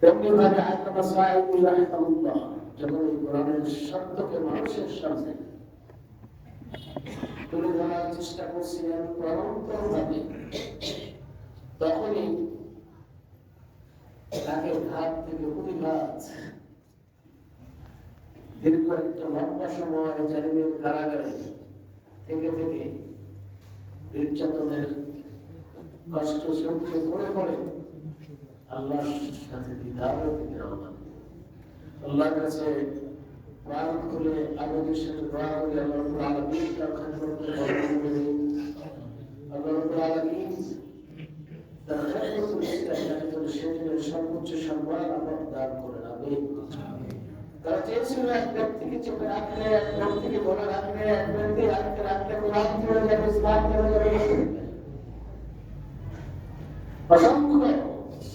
তেমনি ভাবে আল্লামা সাহেবুল রাহিমাহুল্লাহ যখন এই কোরআনের শব্দকে মানুষের সামনে তুলে ধরার চেষ্টা করছিলেন পরন্তরভাবে তখনই তাকে ঘাট থেকে প্রতিঘাত দীর্ঘ একটা লম্বা সময় জালিমের কারাগারে থেকে থেকে নির্যাতনের কষ্ট সহ্য করে করে আল্লাহর সাথে দ্বিধারও থেকে রওনা আল্লাহর কাছে প্রাণ খুলে আগুনের সাথে দোয়া করে আল্লাহ আলামিন তার খেদমতে বরকত করে আল্লাহ রব্বুল তার সর্বোচ্চ সম্মান আমার দান করেন। আমিন। তারা চেয়েছিল এক ব্যক্তিকে চেপে রাখলে, এক ব্যক্তিকে ধরে রাখলে, এক ব্যক্তি রাখতে রাখতে কোরআন চলে যাবে ইসলাম চলে যাবে অসংখ্য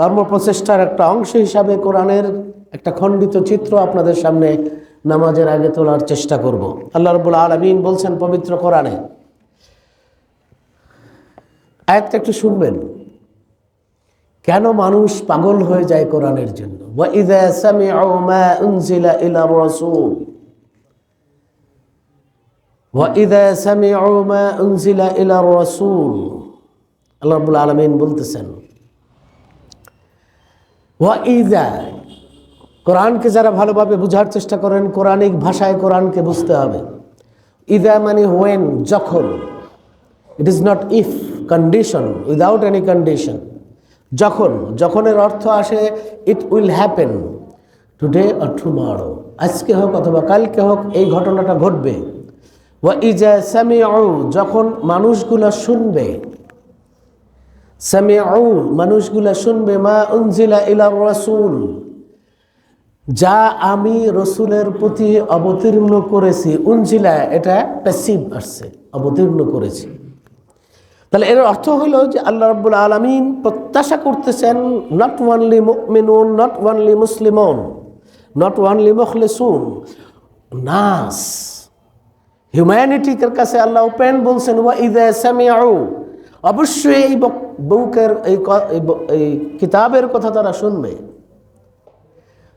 কর্মপ্রচেষ্টার একটা অংশ হিসাবে কোরআনের একটা খণ্ডিত চিত্র আপনাদের সামনে নামাজের আগে তোলার চেষ্টা করব। আল্লাহ রবুল আলমিন বলছেন পবিত্র কোরআনে। আয়ত্ত একটু শুনবেন। কেন মানুষ পাগল হয়ে যায় কোরআনের জন্য? আল্লাহ আলমিন বলতেছেন ওয়াইদা কোরআনকে যারা ভালোভাবে বোঝার চেষ্টা করেন, কোরআনিক ভাষায় কোরআনকে বুঝতে হবে। ইদা মানে হোয়েন যখন। It is not if condition without any condition যখন, যখনের অর্থ আসে it will happen today or tomorrow আজকে হোক অথবা কালকে হোক, এই ঘটনাটা ঘটবে। ওয়া ইজা সামিউ, যখন মানুষগুলো শুনবে। সামিউ, মানুষগুলো শুনবে, মা উনজিলা ইলা রাসূল। যা আমি রসুলের প্রতি অবতীর্ণ করেছি। উনজিলা, এটা প্যাসিভ আসছে, অবতীর্ণ করেছি। তাহলে এর অর্থ হলো যে আল্লাহ রাব্বুল আলমিন প্রত্যাশা করতেছেন নট ওয়ানলি মুমিনুন নট ওয়ানলি মুসলিমন নট ওয়ানলি মুখলিসুন। নাস হিউম্যানিটির কাছে আল্লাহ ওপেন বলছেন, ওয়া ইদা সামিউ। অবশ্যই এই বউকের এই এই কিতাবের কথা তারা শুনবে।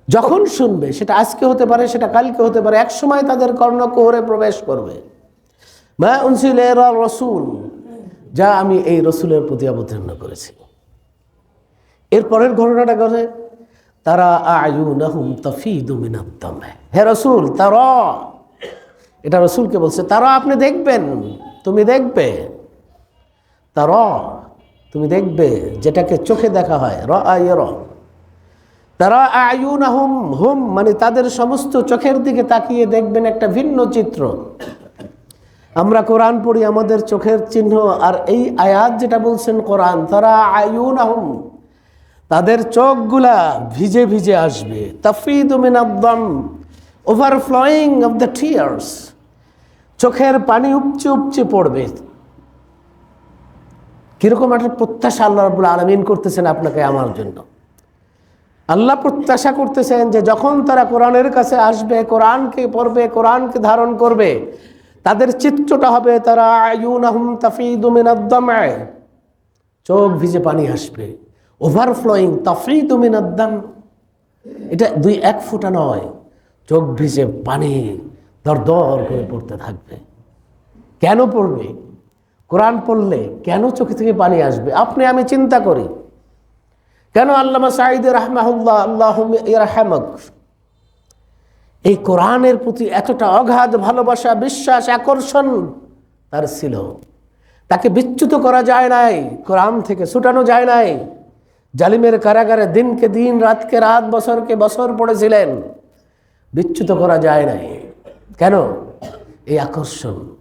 যখন শুনবে, সেটা আজকে হতে পারে, সেটা কালকে হতে পারে এক সময় তাদের কর্ণকুহরে প্রবেশ করবে। রসুল, যা আমি এই রসুলের প্রতি অবতীর্ণ করেছি। এর পরের ঘটনাটা ঘটে, তারা আয়ু নাহুম তফিদু মিনাদ্দম হে রসুল, তারা, এটা রসুলকে বলছে, তারা আপনি দেখবেন, তুমি দেখবে। তারা, তুমি দেখবে যেটাকে চোখে দেখা হয় র আয় র তারা আয়ুন হুম হুম মানে তাদের সমস্ত চোখের দিকে তাকিয়ে দেখবেন একটা ভিন্ন চিত্র। আমরা কোরআন পড়ি, আমাদের চোখের চিহ্ন আর এই আয়াত যেটা বলছেন কোরআন, তারা আয়ুন হুম তাদের চোখগুলা ভিজে ভিজে আসবে। তাফিদুমিন আব্দম ওভারফ্লোয়িং অফ দ্য টিয়ার্স। চোখের পানি উপচে উপচে পড়বে। কীরকম একটা প্রত্যাশা আল্লাহ রবুল আলমিন করতেছেন আপনাকে আমার জন্য? আল্লাহ প্রত্যাশা করতেছেন যে যখন তারা কোরআনের কাছে আসবে, কোরআনকে পড়বে, কোরআনকে ধারণ করবে, তাদের চিত্রটা হবে তারা আয়ুনাহুম তাফিদুমিনাদ্দামায় চোখ ভিজে পানি আসবে। ওভারফ্লোয়িং তাফিদুমিনাদ্দাম এটা দুই এক ফুটা নয়, চোখ ভিজে পানি দর দর করে পড়তে থাকবে। কেন পড়বে? কোরআন পড়লে কেন চোখে থেকে পানি আসবে? আপনি, আমি চিন্তা করি। কেন আল্লামা সাঈদ রাহমাহুল্লাহ আল্লাহ রাহমক এই কোরআনের প্রতি এতটা অগাধ ভালোবাসা, বিশ্বাস, আকর্ষণ তার ছিল। তাকে বিচ্যুত করা যায় নাই, কোরআন থেকে ছুটানো যায় নাই। জালিমের কারাগারে দিনকে দিন, রাতকে রাত, বছরকে বছর পড়েছিলেন। বিচ্যুত করা যায় নাই। কেন? এই আকর্ষণ।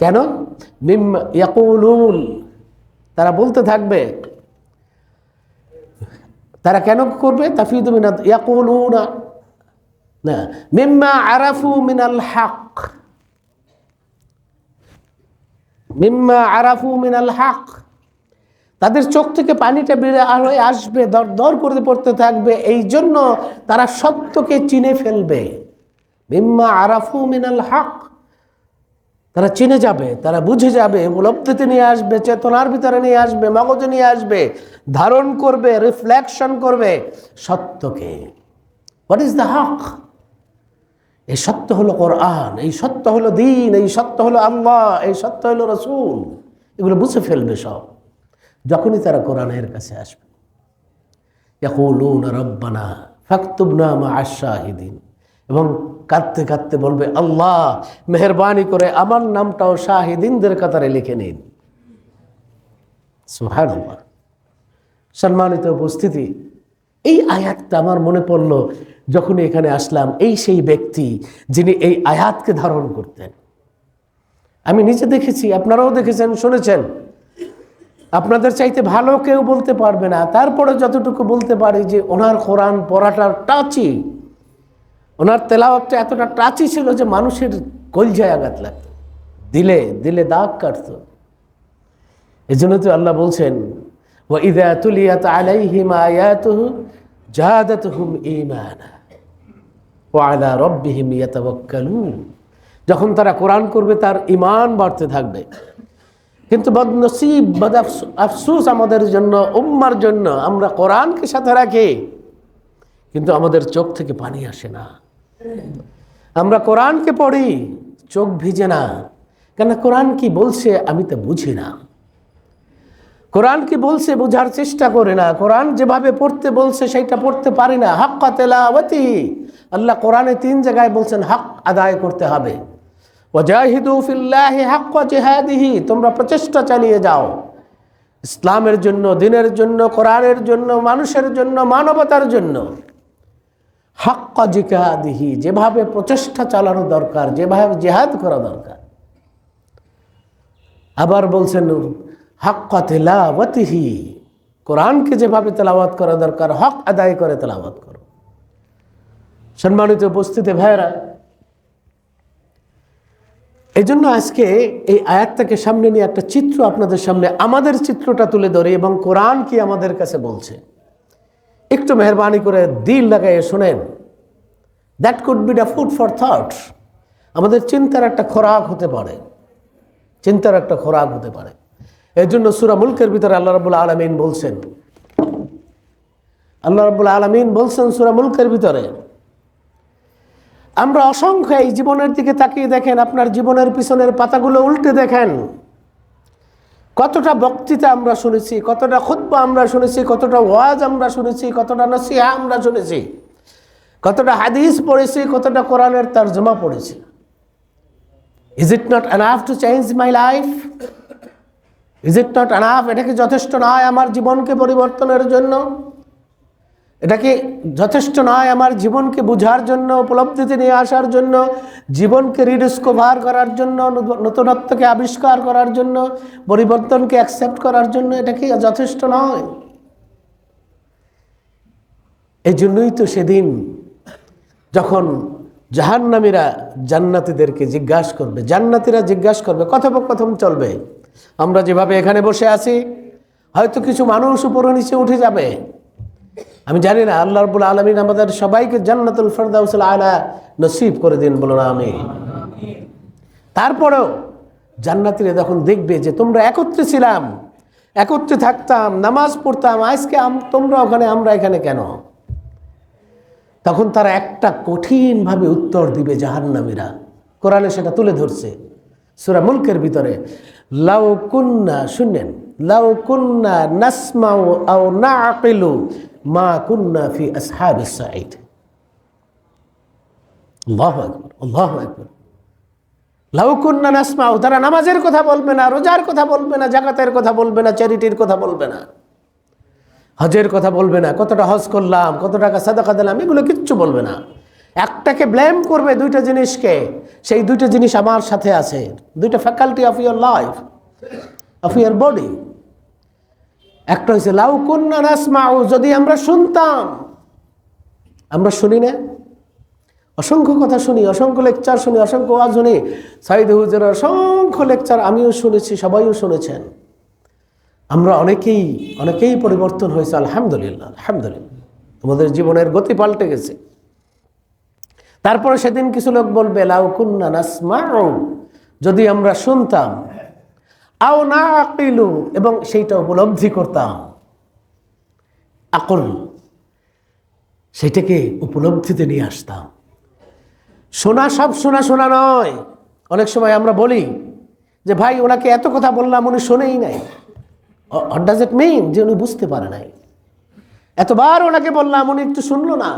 কেন? মিম ইয়াকুলুন, তারা বলতে থাকবে, তারা কেন করবে? তাফিদ মিনাত ইয়াকুলুনা মিম্মা আরাফু মিনাল হক, মিম্মা আরাফু মিনাল হক, তাদের চোখ থেকে পানিটা বেড়ে আর হয়ে আসবে, দর দর করে পড়তে থাকবে, এই জন্য তারা সত্যকে চিনে ফেলবে। মিম্মা আরাফু মিনাল হক তারা চিনে যাবে, তারা বুঝে যাবে, উপলব্ধিতে নিয়ে আসবে, চেতনার ভিতরে নিয়ে আসবে, মগজে নিয়ে আসবে, ধারণ করবে রিফ্লেকশন করবে সত্যকে। হোয়াট ইজ দ্য হক এই সত্য হলো কোরআন, এই সত্য হলো দিন, এই সত্য হলো আল্লাহ, এই সত্য হলো রসুল। এগুলো বুঝে ফেলবে সব, যখনই তারা কোরআনের কাছে আসবে। ইয়াকুলুন রব্বানা ফাকতুবনা মা আশাহিদিন এবং কাঁদতে কাঁদতে বলবে, আল্লাহ, মেহরবানি করে আমার নামটাও শাহিদিনদের কাতারে লিখে নিন। সম্মানিত উপস্থিতি, এই আয়াতটা আমার মনে পড়ল যখন এখানে আসলাম, এই সেই ব্যক্তি যিনি এই আয়াতকে ধারণ করতেন। আমি নিজে দেখেছি, আপনারাও দেখেছেন, শুনেছেন। আপনাদের চাইতে ভালো কেউ বলতে পারবে না। তারপরে যতটুকু বলতে পারি যে ওনার কোরআন পড়াটা টাচি। ওনার তেলাভাবটা এতটা টাচি ছিল যে মানুষের কলজায় আঘাত লাগত। দিলে দিলে দাগ কাটত। এই জন্য তো আল্লাহ বলছেন ও ইদা তুলিয়াত আলাইহিম আয়াতুহ জাহাদাতুহুম ইমানা ও আলা রব্বিহিম ইয়াতাবাক্কালুন যখন তারা কোরআন করবে, তার ইমান বাড়তে থাকবে। কিন্তু বদনসিব বদ আফসুস আমাদের জন্য, উম্মার জন্য আমরা কোরআনকে সাথে রাখি, কিন্তু আমাদের চোখ থেকে পানি আসে না। আমরা কোরআনকে পড়ি, চোখ ভিজে না। কেন কোরআন কি বলছে আমি তো বুঝি না। কোরআন কি বলছে বোঝার চেষ্টা করে না। কোরআন যেভাবে পড়তে বলছে সেটা পড়তে পারি না। হাক্কা তেলাওয়াতি। আল্লাহ কোরআনে তিন জায়গায় বলছেন, হক আদায় করতে হবে। তোমরা প্রচেষ্টা চালিয়ে যাও। ইসলামের জন্য, দিনের জন্য, কোরআনের জন্য, মানুষের জন্য, মানবতার জন্য। হাক্কা জিহাদিহি যেভাবে প্রচেষ্টা চালানো দরকার, যেভাবে জেহাদ করা দরকার। আবার বলছেন, হাক্কা তেলাওয়াতিহি, কোরআনকে যেভাবে তেলাওয়াত করা দরকার, হক আদায় করে তেলাওয়াত করো। সম্মানিত উপস্থিতি ভাইরা এই জন্য আজকে এই আয়াতটাকে সামনে নিয়ে একটা চিত্র আপনাদের সামনে, আমাদের চিত্রটা তুলে ধরি এবং কোরআন কি আমাদের কাছে বলছে। একটু মেহরবানি করে দিল লাগাইয়ে শোনেন। That could be the food for thought আমাদের চিন্তার একটা খোরাক হতে পারে। চিন্তার একটা খোরাক হতে পারে। এই জন্য সুরা মুলকের ভিতরে আল্লাহ রাবুল আলমিন বলছেন, আল্লাহ রাবুল আলমিন বলছেন সুরা মুলকের ভিতরে, আমরা অসংখ্য এই জীবনের দিকে তাকিয়ে দেখেন, আপনার জীবনের পিছনের পাতাগুলো উল্টে দেখেন। কতটা বক্তৃতা আমরা শুনেছি, কতটা খুদ্া আমরা শুনেছি, কতটা ওয়াজ আমরা শুনেছি, কতটা নসিহা আমরা শুনেছি, কতটা হাদিস পড়েছি, কতটা কোরআনের তর্জমা পড়েছি। Is it not enough to change my life is it not enough এটা কি যথেষ্ট নয় আমার জীবনকে পরিবর্তনের জন্য? এটা কি যথেষ্ট নয় আমার জীবনকে বোঝার জন্য, উপলব্ধিতে নিয়ে আসার জন্য, জীবনকে রিডিসকভার করার জন্য নতুনত্বকে আবিষ্কার করার জন্য, পরিবর্তনকে অ্যাকসেপ্ট করার জন্য এটা কি যথেষ্ট নয়। এই জন্যই তো সেদিন যখন জাহান্নামীরা জান্নাতিদেরকে জিজ্ঞাসা করবে, জান্নাতিরা জিজ্ঞাসা করবে, কথোপকথন চলবে, আমরা যেভাবে এখানে বসে আছি, হয়তো কিছু মানুষ উপরে নিচে উঠে যাবে। আমি জানি না, আল্লাহ রবুল আলমিন আমাদের সবাইকে জান্নাতুল ফরদাউসুল আলা নসিব করে দিন বলো না আমি তারপরেও জান্নাতিরা যখন দেখবে যে তোমরা একত্রে ছিলাম, একত্রে থাকতাম, নামাজ পড়তাম, আজকে তোমরা ওখানে, আমরা এখানে কেন? তখন তারা একটা কঠিনভাবে উত্তর দিবে জাহান্নামীরা। কোরআনে সেটা তুলে ধরছে, সুরা মুলকের ভিতরে। লাউ কুন্না, শুনেন, লাউ কুন্না নাসমাউ আও না আকিলু মা কুন্না ফি আসহাবিস সাইদ আল্লাহ একবার আল্লাহ একবার লাউকুন্না নাসমাউ, তারা নামাজের কথা বলবে না, রোজার কথা বলবে না, জাকাতের কথা বলবে না, চ্যারিটির কথা বলবে না। হজের কথা বলবে না, কতটা হজ করলাম, কত টাকা সাদাকা দিলাম, এগুলো কিচ্ছু বলবে না। একটাকে ব্লেম করবে দুইটা জিনিসকে, সেই দুইটা জিনিস আমার সাথে আছে। দুইটা faculty of ear life, of ear body. একটা হয়েছে লাউ কন্যা নাসমাউ যদি আমরা শুনতাম। আমরা শুনি না? অসংখ্য কথা শুনি, অসংখ্য লেকচার শুনি, অসংখ্য ওয়াজ শুনি। সাইদ হুজুরের অসংখ্য লেকচার আমিও শুনেছি, সবাইও শুনেছেন। আমরা অনেকেই অনেকেই পরিবর্তন হয়েছে, আলহামদুলিল্লাহ আলহামদুলিল্লাহ। তোমাদের জীবনের গতি পাল্টে গেছে। তারপরে সেদিন কিছু লোক বলবে, লাউ কুন্না নাসমাউ যদি আমরা শুনতাম। আও না আকিলু এবং সেইটা উপলব্ধি করতাম। আকল সেটাকে উপলব্ধিতে নিয়ে আসতাম। শোনা সব শোনা শোনা নয়। অনেক সময় আমরা বলি যে, ভাই, ওনাকে এত কথা বললাম, উনি শোনেই নাই। হোয়াট ডাজ ইট মিন যে, উনি বুঝতে পারে নাই। এতবার ওনাকে বললাম, উনি একটু শুনলো না।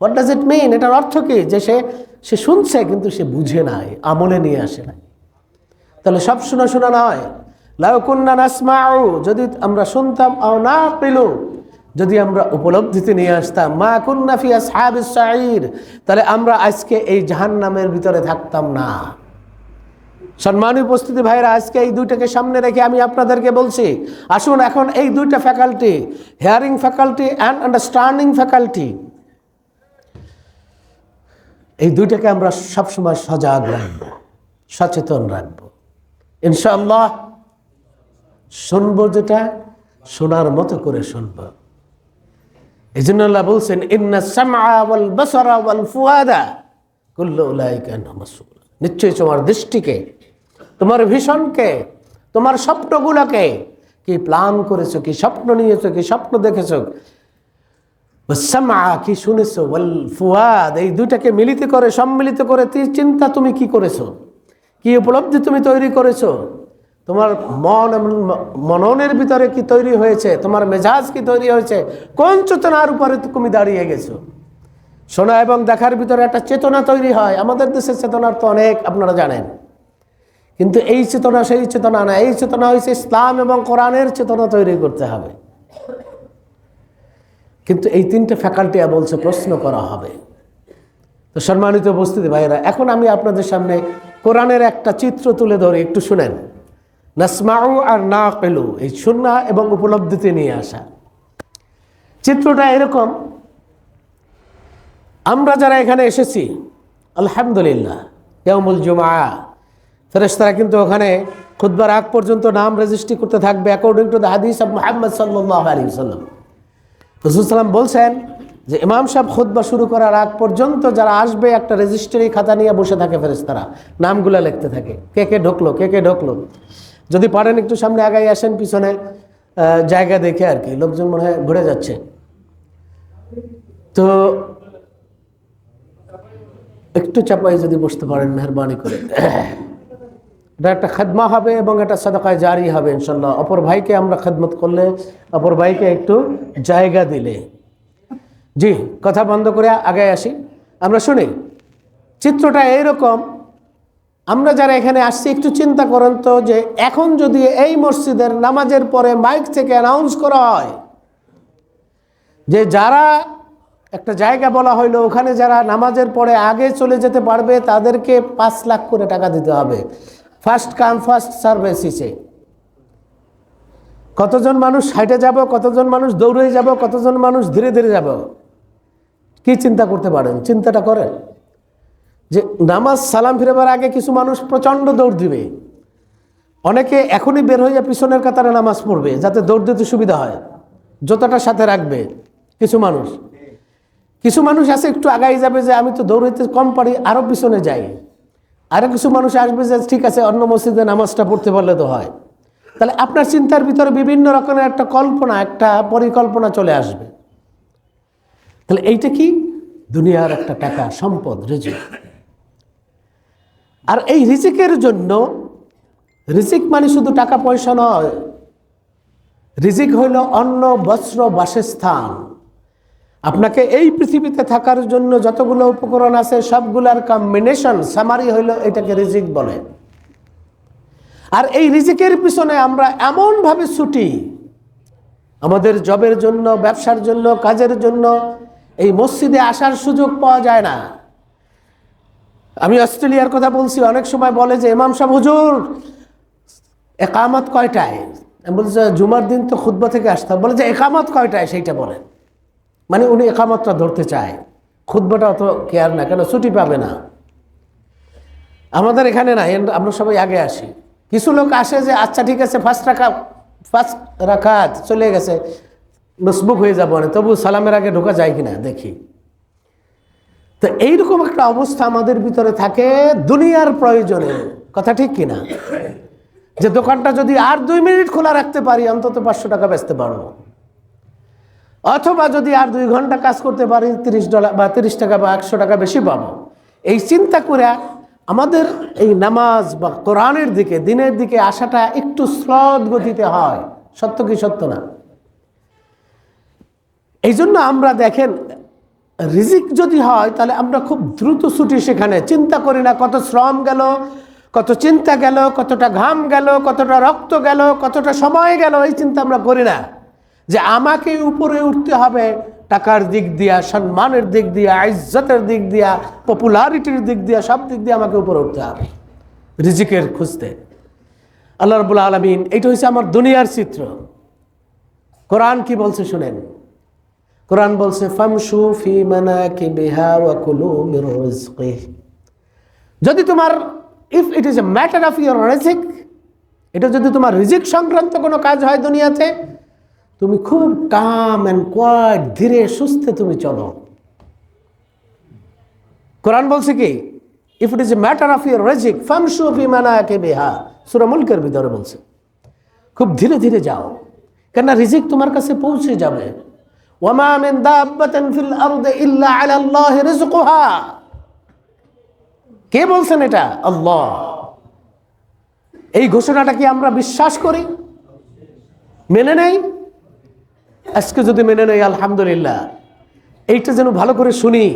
হোয়াট ডাজ ইট মিন এটার অর্থ কি? যে, সে সে শুনছে, কিন্তু সে বুঝে নাই, আমলে নিয়ে আসে নাই। তাহলে সব শোনা শোনা নয়। লাউকুন্না নাসমাউ, যদি আমরা শুনতাম, আও না পেল, যদি আমরা উপলব্ধিতে নিয়ে আসতাম, মা কুন্না ফি আসহাবিস সাঈর তাহলে আমরা আজকে এই জাহান্নামের ভিতরে থাকতাম না। সম্মানীয় উপস্থিতি ভাইরা আজকে এই দুইটাকে সামনে রেখে আমি আপনাদেরকে বলছি, আসুন এখন এই দুইটা faculty, hearing faculty and understanding faculty, এই দুইটাকে আমরা সবসময় সজাগ রাখব, সচেতন রাখব। ইনশাআল্লাহ শুনব যেটা, শোনার মতো করে শুনব। এই জন্য আল্লাহ বলছেন নিশ্চয়ই তোমার দৃষ্টিকে, তোমার ভীষণকে, তোমার স্বপ্নগুলোকে কি প্ল্যান করেছ, কি স্বপ্ন নিয়েছো, কি স্বপ্ন দেখেছ? সামা কি শুনেছো? ওয়াল ফুয়াদ, এই দুইটাকে মিলিত করে, সম্মিলিত করে চিন্তা তুমি কি করেছ? কি উপলব্ধি তুমি তৈরি করেছ? তোমার মন এবং মননের ভিতরে কি তৈরি হয়েছে? তোমার মেজাজ কি তৈরি হয়েছে? কোন চেতনার উপরে তুমি দাঁড়িয়ে গেছো? শোনা এবং দেখার ভিতরে একটা চেতনা তৈরি হয়। আমাদের দেশের চেতনার তো অনেক, আপনারা জানেন। কিন্তু এই চেতনা সেই চেতনা না। এই চেতনা হয়েছে ইসলাম এবং কোরআনের চেতনা তৈরি করতে হবে। কিন্তু এই তিনটে ফ্যাকাল্টি বলছে প্রশ্ন করা হবে। তো সম্মানিত উপস্থিতি ভাইয়েরা, এখন আমি আপনাদের সামনে কোরআনের একটা চিত্র তুলে ধরে, একটু শুনেন। নাসমাউ আর না পেলু এই সুন্না এবং উপলব্ধিতে নিয়ে আসা। চিত্রটা এরকম, আমরা যারা এখানে এসেছি, আলহামদুলিল্লাহ ইয়ামুল জুমা ফেরেশতারা কিন্তু ওখানে খুদ্বার আগ পর্যন্ত নাম রেজিস্ট্রি করতে থাকবে according to the hadith of Muhammad সাল্লাহ আলী সাল্লাম রসুলাম বলছেন যে ইমাম সাহেব খুদ্া শুরু করার আগ পর্যন্ত যারা আসবে, একটা রেজিস্ট্রি খাতা নিয়ে বসে থাকে ফেরেশতারা। নামগুলো লিখতে থাকে। কে কে ঢুকলো, কে কে ঢুকলো? যদি পারেন একটু সামনে আগাই আসেন, পিছনে জায়গা দেখে আর কি। লোকজন মনে হয় ঘুরে যাচ্ছে। তো একটু চাপাই যদি বসতে পারেন, মেহরবানি করে। এটা একটা খেদমা হবে এবং এটা সাদাকায় জারি হবে ইনশাল্লাহ অপর ভাইকে আমরা খেদমত করলে, অপর ভাইকে একটু জায়গা দিলে। জি, কথা বন্ধ করে আগে আসি। আমরা শুনি, চিত্রটা এইরকম, আমরা যারা এখানে আসছি, একটু চিন্তা করেন তো যে এখন যদি এই মসজিদের নামাজের পরে মাইক থেকে অ্যানাউন্স করা হয়, যে যারা একটা জায়গা বলা হইল, ওখানে যারা নামাজের পরে আগে চলে যেতে পারবে, তাদেরকে পাঁচ লাখ করে টাকা দিতে হবে। ফার্স্ট কাম ফার্স্ট সার্ভিস হিসে কতজন মানুষ হাইটে যাব, কতজন মানুষ দৌড়ে যাব, কতজন মানুষ ধীরে ধীরে যাব? কি চিন্তা করতে পারেন? চিন্তাটা করেন। যে নামাজ সালাম ফিরেবার আগে কিছু মানুষ প্রচণ্ড দৌড় দিবে। অনেকে এখনই বের হয়ে পিছনের কাতারে নামাজ পড়বে, যাতে দৌড় দিতে সুবিধা হয়। জোতাটা সাথে রাখবে কিছু মানুষ। কিছু মানুষ আছে, একটু আগাই যাবে যে আমি তো দৌড়াইতে কম পারি আরও পিছনে যাই। আরও কিছু মানুষ আসবে যে ঠিক আছে, অন্য মসজিদে নামাজটা পড়তে পারলে তো হয়। তাহলে আপনার চিন্তার ভিতরে বিভিন্ন রকমের একটা কল্পনা, একটা পরিকল্পনা চলে আসবে। তাহলে এইটা কি? দুনিয়ার একটা টাকা, সম্পদ, রিজিক। আর এই রিজিকের জন্য, রিজিক মানে শুধু টাকা পয়সা নয়। রিজিক হইল অন্ন, বস্ত্র, বাসস্থান। আপনাকে এই পৃথিবীতে থাকার জন্য যতগুলো উপকরণ আছে, সবগুলার কম্বিনেশন সামারি হইল এটাকে রিজিক বলে। আর এই রিজিকের পিছনে আমরা এমনভাবে ছুটি। আমাদের জবের জন্য, ব্যবসার জন্য, কাজের জন্য এই মসজিদে আসার সুযোগ পাওয়া যায় না। আমি অস্ট্রেলিয়ার কথা বলছি, অনেক সময় বলে যে, ইমাম সাহেব, হুজুর, একামত কয়টায়? আমি বলছি জুমার দিন তো খুদ্া থেকে আসতাম বলে যে, একামত কয়টায়? সেইটা বলেন। মানে উনি একামতটা ধরতে চায়। খুদ্বাটা অত কেয়ার না, কেন ছুটি পাবে না। আমাদের এখানে না আমরা সবাই আগে আসি। কিছু লোক আসে যে আচ্ছা ঠিক আছে ফার্স্ট রাখা ফার্স্ট রাখাত চলে গেছে। মসবুক হয়ে যাব না, তবু সালামের আগে ঢোকা যায় কিনা, দেখি। তো এইরকম একটা অবস্থা আমাদের ভিতরে থাকে, দুনিয়ার প্রয়োজনে। কথা ঠিক কিনা? যে দোকানটা যদি আর দুই মিনিট খোলা রাখতে পারি, অন্তত পাঁচশো টাকা বেচতে পারব। অথবা যদি আর দুই ঘণ্টা কাজ করতে পারি, তিরিশ ডলার বা তিরিশ টাকা বা একশো টাকা বেশি পাবো। এই চিন্তা করে আমাদের এই নামাজ বা কোরআনের দিকে, দিনের দিকে আসাটা একটু স্লদ গতিতে হয়। সত্য কি সত্য না? এই জন্য আমরা দেখেন, রিজিক যদি হয়, তাহলে আমরা খুব দ্রুত ছুটি সেখানে। চিন্তা করি না কত শ্রম গেল, কত চিন্তা গেল, কতটা ঘাম গেল, কতটা রক্ত গেল, কতটা সময় গেল, এই চিন্তা আমরা করি না। যে আমাকে উপরে উঠতে হবে, টাকার দিক দিয়া, সম্মানের দিক দিয়া, ইজ্জতের দিক দিয়া পপুলারিটির দিক দিয়া, সব দিক দিয়ে আমাকে উপরে উঠতে হবে, রিজিকের খুঁজতে। আল্লাহ রবুল্লা আলমিন, এইটা হচ্ছে আমার দুনিয়ার চিত্র। কোরআন কি বলছে শুনেন? কোরআন বলছে, ফামশু ফি মানাকিবিহা ওয়া কুলু মির রিজকিহ যদি তোমার if it is a matter of your রিজিক, এটা যদি তোমার রিজিক সংক্রান্ত কোনো কাজ হয় দুনিয়াতে, তুমি খুব কাম অ্যান্ড কোয়াইট ধীরে সুস্থে তুমি চলো। কোরআন বলছে কি if it is a matter of your রিজিক, ফামশু ফি মানাকিবিহা। সূরা মুলকের ভিতরে বলছে, খুব ধীরে ধীরে যাও, কেননা রিজিক তোমার কাছে পৌঁছে যাবে। ওয়ামা মিন দাব্বাতিন ফিল আরদি ইল্লা আলা আল্লাহি রিজকুহা কে বলছেন এটা? আল্লাহ। এই ঘোষণাটা কি আমরা বিশ্বাস করি? মেনে নেই? আজকে যদি মেনে নেই, আলহামদুলিল্লাহ। এইটা যেন ভালো করে শুনি।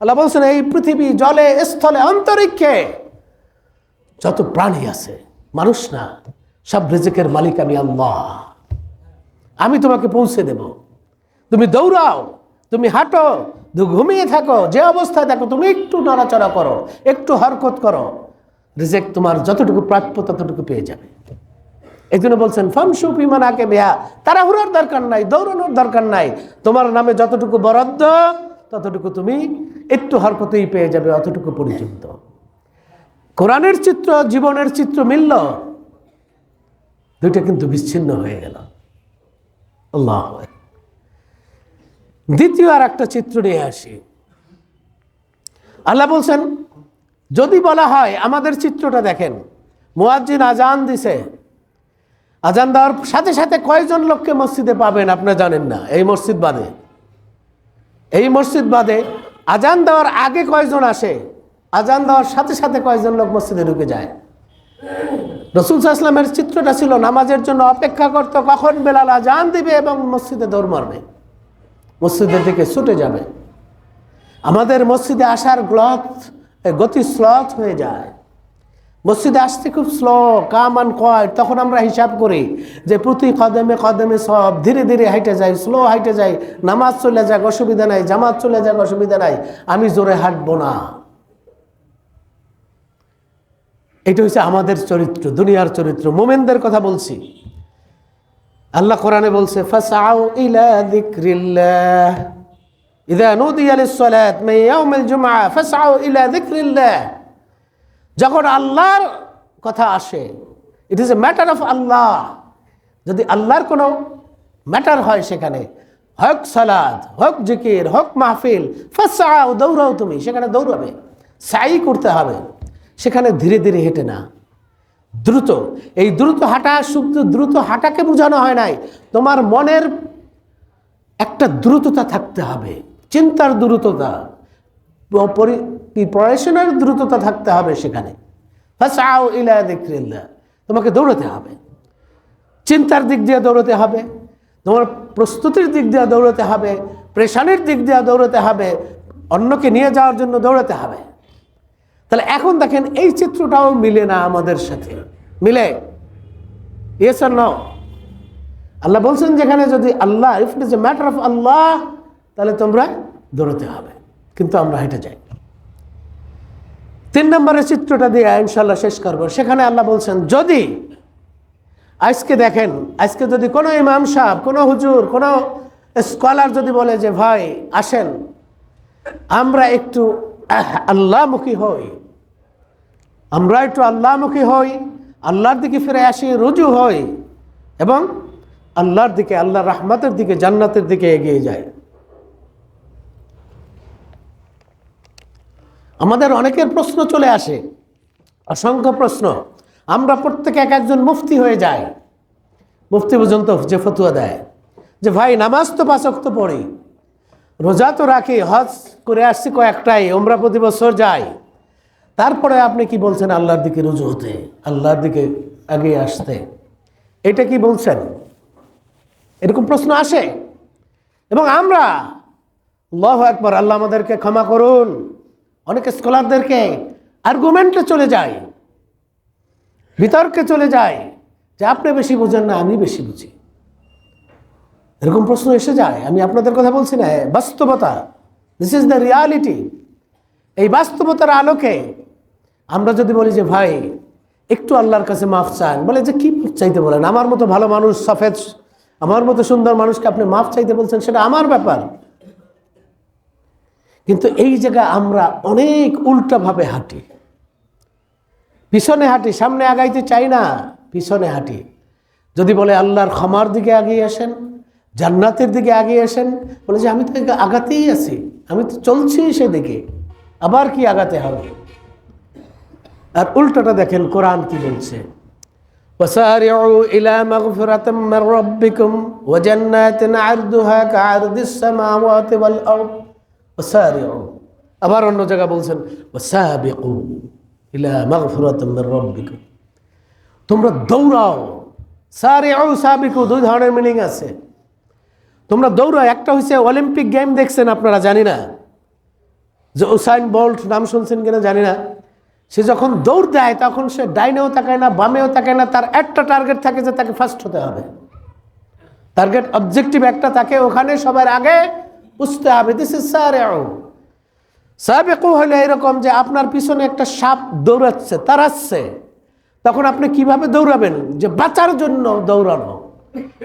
আল্লাহ বলছেন, এই পৃথিবী জলে, স্থলে, অন্তরিক্ষে যত প্রাণী আছে, মানুষ না সব রিজিকের মালিক আমি আল্লাহ। আমি তোমাকে পৌঁছে দেব। তুমি দৌড়াও, তুমি হাঁটো ঘুমিয়ে থাকো, যে অবস্থায় থাকো, তুমি একটু নড়াচড়া করো, একটু হরকত করো। রিজেক তোমার যতটুকু প্রাপ্য ততটুকু পেয়ে যাবে। এই জন্য বলছেন ফামসু পিমানাকে বেহা। তাড়াহুড়োর দরকার নাই, দৌড়ানোর দরকার নাই। তোমার নামে যতটুকু বরাদ্দ, ততটুকু তুমি একটু হরকতেই পেয়ে যাবে, অতটুকু পর্যন্ত কোরআনের চিত্র, জীবনের চিত্র মিলল। দুইটা কিন্তু বিচ্ছিন্ন হয়ে গেল। আল্লাহ দ্বিতীয় আর একটা চিত্র নিয়ে আসি। আল্লাহ বলছেন, যদি বলা হয় আমাদের চিত্রটা দেখেন, মুয়াজ্জিন আজান দিছে। আজান দেওয়ার সাথে সাথে কয়জন লোককে মসজিদে পাবেন আপনি জানেন না, এই মসজিদ বাদে। এই মসজিদ বাদে আজান দেওয়ার আগে কয়জন আসে? আজান দেওয়ার সাথে সাথে কয়জন লোক মসজিদে ঢুকে যায়? রসুল সাহসলামের চিত্রটা ছিল নামাজের জন্য অপেক্ষা করতো, কখন বেলাল আজান দিবে এবং মসজিদে দৌড় মারবে। মসজিদের দিকে ছুটে যাবে। আমাদের মসজিদে আসার গ্লথ গতি স্লথ হয়ে যায়। মসজিদে আসতে খুব স্লো, কাম আন কয় তখন আমরা হিসাব করি যে প্রতি কদমে কদমে সব ধীরে ধীরে হাইটে যায় স্লো হাইটে যায় নামাজ চলে যাক, অসুবিধা নাই, জামাত চলে যাক, অসুবিধা নাই, আমি জোরে হাঁটবো না। এটা হচ্ছে আমাদের চরিত্র, দুনিয়ার চরিত্র। মোমেনদের কথা বলছি। আল্লাহ কোরআনে বলছে, ফাসাউ ফাসাউ যখন আল্লাহর কথা আসে it is a matter of Allah যদি আল্লাহর কোনো ম্যাটার হয় সেখানে, হক সালাদ হক জিকির, হক মাহফিল ফাসাও দৌড়াও তুমি। সেখানে দৌড়াবে। সাই করতে হবে। সেখানে ধীরে ধীরে হেঁটে না। দ্রুত, এই দ্রুত হাঁটা শুধু দ্রুত হাঁটাকে বোঝানো হয় নাই, তোমার মনের একটা দ্রুততা থাকতে হবে, চিন্তার দ্রুততা পড়াশোনার দ্রুততা থাকতে হবে সেখানে। তোমাকে দৌড়াতে হবে। চিন্তার দিক দিয়ে দৌড়তে হবে, তোমার প্রস্তুতির দিক দিয়ে দৌড়তে হবে প্রেশানের দিক দিয়ে দৌড়তে হবে, অন্যকে নিয়ে যাওয়ার জন্য দৌড়াতে হবে। তাহলে এখন দেখেন এই চিত্রটাও মিলে না আমাদের সাথে। মিলে? ইয়েস আর নাও আল্লাহ বলছেন যেখানে যদি Allah if it is a matter of Allah তাহলে তোমরা দৌড়তে হবে। কিন্তু আমরা হেঁটে যাই। তিন নম্বরের চিত্রটা দিয়ে ইনশাল্লাহ শেষ করব। সেখানে আল্লাহ বলছেন, যদি আজকে দেখেন, আজকে যদি কোনো ইমাম সাহেব, কোনো হুজুর, কোনো স্কলার যদি বলে যে, ভাই, আসেন, আমরা একটু আল্লাহমুখী হই আমরা একটু আল্লাহমুখী হই, আল্লাহর দিকে ফিরে আসি, রুজু হই এবং আল্লাহর দিকে, আল্লাহর রাহমাতের দিকে, জান্নাতের দিকে এগিয়ে যায় আমাদের অনেকের প্রশ্ন চলে আসে, অসংখ্য প্রশ্ন। আমরা প্রত্যেকে এক একজন মুফতি হয়ে যাই। মুফতি পর্যন্ত যে ফতুয়া দেয়, যে ভাই, নামাজ তো পাঁচক তো পড়ি, রোজা তো রাখি, হজ করে আসছি কয়েকটাই ওমরা প্রতি বছর যাই। তারপরে আপনি কি বলছেন আল্লাহর দিকে রুজু হতে, আল্লাহর দিকে এগিয়ে আসতে? এটা কি বলছেন? এরকম প্রশ্ন আসে। এবং আমরা লহ একবার আল্লাহ আমাদেরকে ক্ষমা করুন। অনেক স্কলারদেরকে আর্গুমেন্টে চলে যায়, বিতর্কে চলে যায় যে আপনি বেশি বুঝেন না, আমি বেশি বুঝি। এরকম প্রশ্ন এসে যায়। আমি আপনাদের কথা বলছি না বাস্তবতা। দিস ইজ দ্য রিয়ালিটি এই বাস্তবতার আলোকে আমরা যদি বলি যে, ভাই, একটু আল্লাহর কাছে মাফ চান। বলে যে, কি চাইতে বলেন? আমার মতো ভালো মানুষ, সফেদ, আমার মতো সুন্দর মানুষকে আপনি মাফ চাইতে বলছেন, সেটা আমার ব্যাপার। কিন্তু এই জায়গায় আমরা অনেক উল্টাভাবে হাঁটি। পিছনে হাঁটি, সামনে আগাইতে চাই না, পিছনে হাঁটি। যদি বলে, আল্লাহর ক্ষমার দিকে আগিয়ে আসেন, জান্নাতের দিকে আগিয়ে আসেন, বলে যে, আমি তো আগাতেই আছি, আমি তো চলছি সেদিকে, আবার কি আগাতে হবে? আর উল্টোটা দেখেন কোরআন কি বলছে وسارعوا إلى مغفرة من ربكم وجنات عرضها كعرض السماوات والأرض وسارعوا আবার অন্য জায়গা বলছেন وسابقوا إلى مغفرة من ربكم তোমরা দৌড়াও সারিউ সাবিকু দুই ধরনের মিনিং আছে তোমরা দৌড়াও একটা হচ্ছে অলিম্পিক গেম দেখছেন আপনারা জানি না যে ওসাইন বোল্ট নাম শুনছেন কিনা জানি না সে যখন দৌড় দেয়, তখন সে ডাইনেও তাকায় না, বামেও তাকায় না, তার একটা টার্গেট থাকে যে তাকে ফার্স্ট হতে হবে। টার্গেট অবজেক্টিভ একটা থাকে, ওখানে সবার আগে বুঝতে হবে। দিস ইজ সারেও সাবেকু হলে এরকম যে আপনার পিছনে একটা সাপ দৌড়াচ্ছে তাড়াচ্ছে তখন আপনি কীভাবে দৌড়াবেন? যে বাঁচার জন্য দৌড়ানো।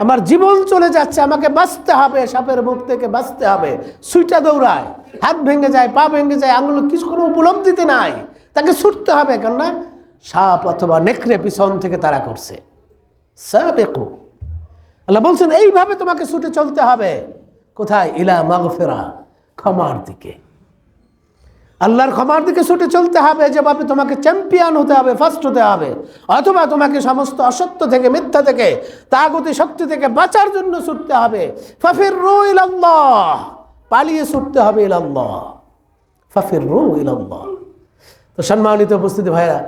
আমার জীবন চলে যাচ্ছে, আমাকে বাঁচতে হবে, সাপের মুখ থেকে বাঁচতে হবে। সুইটা দৌড়ায়, হাত ভেঙে যায়, পা ভেঙে যায়, আঙুল কিছু কোনো উপলব্ধিতে নাই। তাকে ছুটতে হবে, কেননা সাপ অথবা নেকড়ে পিছন থেকে তারা করছে। আল্লাহ বলছেন, এইভাবে তোমাকে ছুটে চলতে হবে। কোথায়? ইলা মাগফেরা, ক্ষমার দিকে। আল্লাহর ক্ষমার দিকে ছুটে চলতে হবে, যেভাবে তোমাকে চ্যাম্পিয়ন হতে হবে ফার্স্ট হতে হবে। অথবা তোমাকে সমস্ত অসত্য থেকে, মিথ্যা থেকে, তাগতি শক্তি থেকে বাঁচার জন্য ছুটতে হবে। ফাফির রু ইলাল্লাহ, পালিয়ে ছুটতে হবে ইলাল্লাহ। ফাফির রু ইলাল্লাহ। তো সম্মানিত উপস্থিতি ভাইরা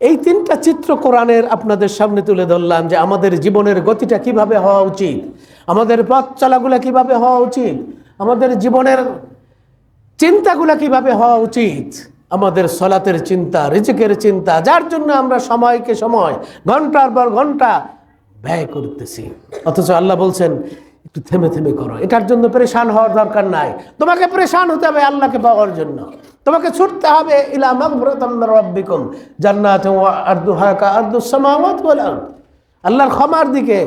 এই তিনটা চিত্র কোরআনের আপনাদের সামনে তুলে ধরলাম যে আমাদের জীবনের গতিটা কীভাবে হওয়া উচিত, আমাদের পথ চলাগুলো কীভাবে হওয়া উচিত, আমাদের জীবনের চিন্তাগুলো কীভাবে হওয়া উচিত, আমাদের সলাতের চিন্তা, রিজিকের চিন্তা, যার জন্য আমরা সময়কে সময়, ঘণ্টার পর ঘণ্টা ব্যয় করতেছি। অথচ আল্লাহ বলছেন একটু থেমে থেমে করো। এটার জন্য পরেশান হওয়ার দরকার নাই। তোমাকে পরেশান হতে হবে আল্লাহকে পাওয়ার জন্য। তোমাকে ছুটতে হবে ইলা মাগফিরাতাম মির রাব্বিকুম, জান্নাতুন ওয়া আরদুস সামাওয়াত ওয়াল আল্লাহর ক্ষমার দিকে,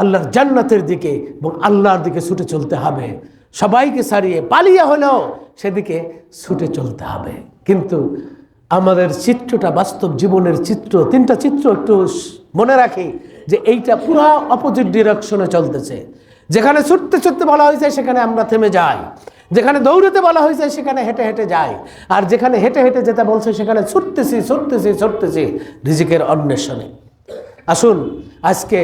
আল্লাহর জান্নাতের দিকে এবং আল্লাহর দিকে ছুটে চলতে হবে। সবাইকে সারিয়ে পালিয়ে হলেও সেদিকে ছুটে চলতে হবে। কিন্তু আমাদের চিত্রটা বাস্তব জীবনের চিত্র, তিনটা চিত্র একটু মনে রাখি যে এইটা পুরা অপোজিট ডিরেকশনে চলতেছে। যেখানে ছুটতে ছুটতে বলা হয়েছে সেখানে আমরা থেমে যাই। যেখানে দৌড়তে বলা হয়েছে সেখানে হেঁটে হেঁটে যাই। আর যেখানে হেঁটে হেঁটে যেটা বলছে সেখানে ছুটতেছি ছুটতেছি ছুটতেছি রিজিকের অন্বেষণে। আসুন, আজকে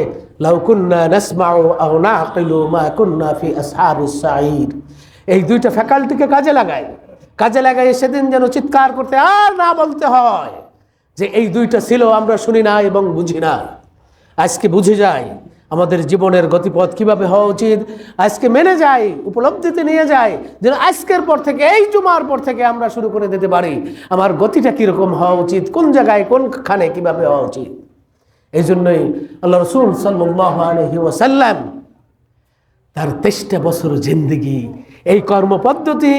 নাকিলু মা কুন্না ফি এই দুইটা ফ্যাকাল্টিকে কাজে লাগাই। কাজে লাগাই সেদিন যেন চিৎকার করতে আর না বলতে হয় যে এই দুইটা ছিল, আমরা শুনি না এবং বুঝি না। আজকে বুঝে যাই আমাদের জীবনের গতিপথ কীভাবে হওয়া উচিত? আজকে মেনে যাই উপলব্ধিতে নিয়ে যাই যেন আজকের পর থেকে, এই জুমার পর থেকে আমরা শুরু করে দিতে পারি। আমার গতিটা কীরকম হওয়া উচিত? কোন জায়গায়, কোনখানে কীভাবে হওয়া উচিত? এই জন্যই আল্লাহ রসুল ওসাল্লাম তার তেইশটা বছর জিন্দিগি, এই কর্মপদ্ধতি,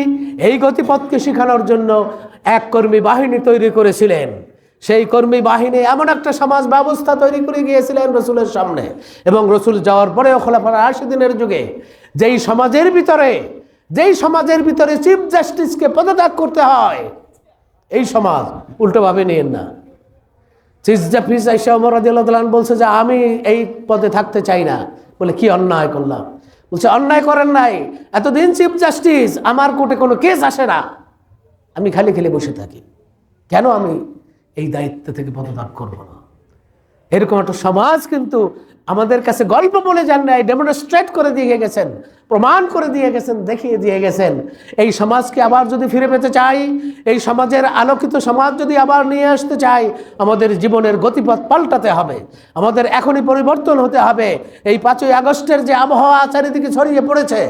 এই গতিপথকে শেখানোর জন্য এক কর্মী বাহিনী তৈরি করেছিলেন। সেই কর্মী বাহিনী এমন একটা সমাজ ব্যবস্থা তৈরি করে গিয়েছিলেন রসুলের সামনে। এবং রসুল যাওয়ার পরেও খোলাফার আশি দিনের যুগে যেই সমাজের ভিতরে, যেই সমাজের ভিতরে চিফ জাস্টিসকে পদত্যাগ করতে হয়, এই সমাজ উল্টোভাবে নিয়েন না। চিফ জাস্টিস আইসা রাদিয়াল্লাহু বলছে যে, আমি এই পদে থাকতে চাই না। বলে, কি অন্যায় করলাম? বলছে, অন্যায় করেন নাই। এতদিন চিফ জাস্টিস, আমার কোর্টে কোনো কেস আসে না। আমি খালি খালি বসে থাকি। কেন আমি এই দায়িত্ব থেকে পদত্যাগ করব না। এরকম একটা সমাজ কিন্তু আমাদের কাছে গল্প বলে যান নাই ডেমনস্ট্রেট করে দিয়ে গেছেন। প্রমাণ করে দিয়ে গেছেন, দেখিয়ে দিয়ে গেছেন। এই সমাজকে আবার যদি ফিরে পেতে চাই, এই সমাজের আলোকিত সমাজ যদি আবার নিয়ে আসতে চাই, আমাদের জীবনের গতিপথ পাল্টাতে হবে। আমাদের এখনই পরিবর্তন হতে হবে। এই পাঁচই আগস্টের যে আবহাওয়া চারিদিকে ছড়িয়ে পড়েছে,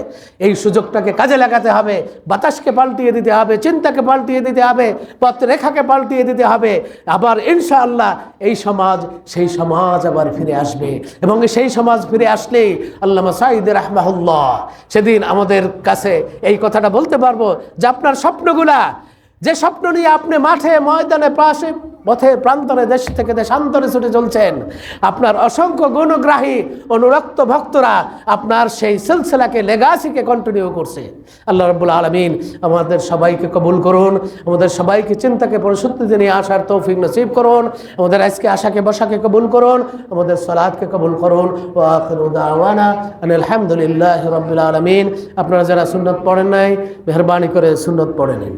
এই সুযোগটাকে কাজে লাগাতে হবে। বাতাসকে পাল্টিয়ে দিতে হবে, চিন্তাকে পাল্টিয়ে দিতে হবে, পথরেখাকে পাল্টিয়ে দিতে হবে। আবার ইনশাআল্লাহ এই সমাজ, সেই সমাজ আবার ফিরে আসবে। এবং সেই সমাজ ফিরে আসলেই আল্লামা সাইদ রাহমাহুল্লাহ সেদিন আমাদের কাছে এই কথাটা বলতে পারব যে আপনার স্বপ্নগুলা যে স্বপ্ন নিয়ে আপনি মাঠে, ময়দানে, পাশে, পথে, প্রান্তরে, দেশ থেকে দেশান্তরে ছুটে চলছেন, আপনার অসংখ্য গুণগ্রাহী, অনুরক্ত ভক্তরা আপনার সেই সিলসিলাকে লেগাসিকে কন্টিনিউ করছে। আল্লাহ রব্বুল আলমিন আমাদের সবাইকে কবুল করুন, আমাদের সবাইকে চিন্তাকে, পরিশুদ্ধিতে নিয়ে আসার তৌফিক নসিব করুন, আমাদের আজকে আশাকে, বসাকে কবুল করুন, আমাদের সলাদকে কবুল করুন। ও আখিরু আলহামদুলিল্লাহ রব্বুল আলমিন। আপনারা যারা সুন্নত পড়েন নাই, মেহরবানি করে সুন্নত পড়ে নিন।